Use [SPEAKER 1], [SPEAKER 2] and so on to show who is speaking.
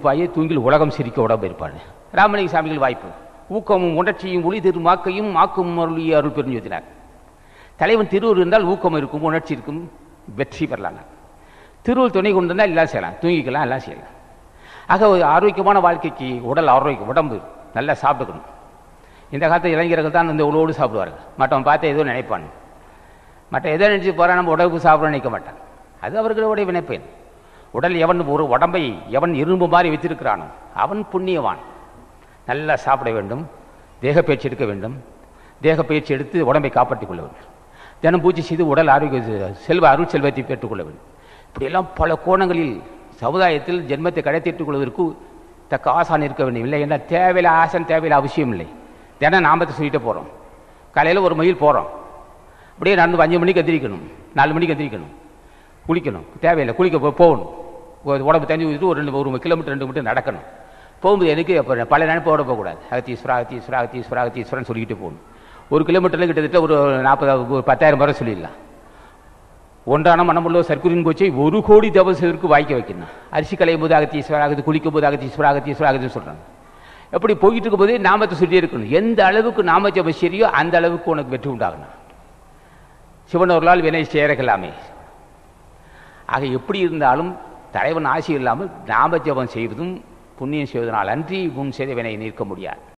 [SPEAKER 1] பாயை தூங்கில் உலகம் சிரிக்க உடம்பு இருப்பான் ராமலிங்க சாமிகள் வாய்ப்பு. ஊக்கமும் உணர்ச்சியும் ஒளி தரும் மாக்கையும் மாக்கும் அருளி அருள் பெருஞ்சுத்தினார் தலைவன் திருவூர் இருந்தால் ஊக்கம் இருக்கும் உணர்ச்சி இருக்கும் வெற்றி பெறலாம். திருவூர் துணை கொண்டு இருந்தால் எல்லாம் செய்யலாம். தூங்கிக்கலாம் எல்லாம் செய்யலாம். ஆக ஒரு ஆரோக்கியமான வாழ்க்கைக்கு உடல் ஆரோக்கியம் உடம்பு நல்லா சாப்பிட்டுக்கணும். இந்த காலத்து இளைஞர்கள் தான் இந்த உணவோடு சாப்பிடுவார்கள். மற்றவன் பார்த்து ஏதோ நினைப்பான். மற்ற எதோ நினச்சி போகிறான் நம்ம உடம்புக்கு சாப்பிட நினைக்க மாட்டான். அது அவர்களுடைய வினைப்பேன் உடல் எவன் ஒரு உடம்பை எவன் இரும்பு மாதிரி வைத்திருக்கிறானோ அவன் புண்ணியவான். நல்லா சாப்பிட வேண்டும் தேக பயிற்சி எடுக்க வேண்டும். தேக பயிற்சி எடுத்து உடம்பை காப்பாற்றிக் கொள்ள வேண்டும். தினம் பூஜை செய்து உடல் ஆரோக்கிய செல்வ அருள் செல்வத்தை பெற்றுக்கொள்ள வேண்டும். இப்படியெல்லாம் பல கோணங்களில் சமுதாயத்தில் ஜென்மத்தை கடைத்திட்டுக் கொள்வதற்கு தக்க ஆசான் இருக்க வேண்டும். இல்லை என்ன தேவையில்லை ஆசன் தேவையில்லை அவசியம் இல்லை. தினம் நாமத்தை சொல்லிட்டு போகிறோம் காலையில் ஒரு மயில் போகிறோம் அப்படியே நடந்து அஞ்சு மணிக்கு எந்திரிக்கணும் நாலு மணிக்கு எந்திரிக்கணும். குளிக்கணும். தேவையில்லை குளிக்க போகணும். உடம்பு தண்ணி ஊற்றிட்டு ஒரு ரெண்டு ஒரு கிலோமீட்டர் ரெண்டு மீட்டர் நடக்கணும். போகும்போது எனக்கு அப்போ பல நினைப்போட போகக்கூடாது. அகத்தீஸ்வரா அகத்தீஸ்வரா அகத்தீஸ்வரா அகத்தீஸ்வரன் சொல்லிக்கிட்டு போகணும். ஒரு கிலோமீட்டரில் கிட்டத்தட்ட ஒரு நாற்பது ஒரு பத்தாயிரம் முறை சொல்லிடலாம். ஒன்றான மனமுள்ள சர்க்குரின் போச்சு ஒரு கோடி தபசுக்கு வாய்க்க வைக்கணும். அரிசி களையும் போது அகத்தீஸ்வரா அகத்து குளிக்கும் போது அகத்தீஸ்வரா அகத்தீஸ்வரா அகத்தின்னு சொல்கிறாங்க எப்படி போயிட்டு இருக்கும்போதே நாமத்தை சொல்லியே இருக்கணும். எந்த அளவுக்கு நாம ஜபம் சரியோ அந்த அளவுக்கு உனக்கு வெற்றி உண்டாகணும். சிவனொருளால் வினை சேரகலாமே ஆக எப்படி இருந்தாலும் தலைவன் ஆசி இல்லாமல் நாம ஜபம் செய்வதும் புண்ணியம் செய்வதனால் அன்றி முன் செய்தவனை நிற்க முடியாது.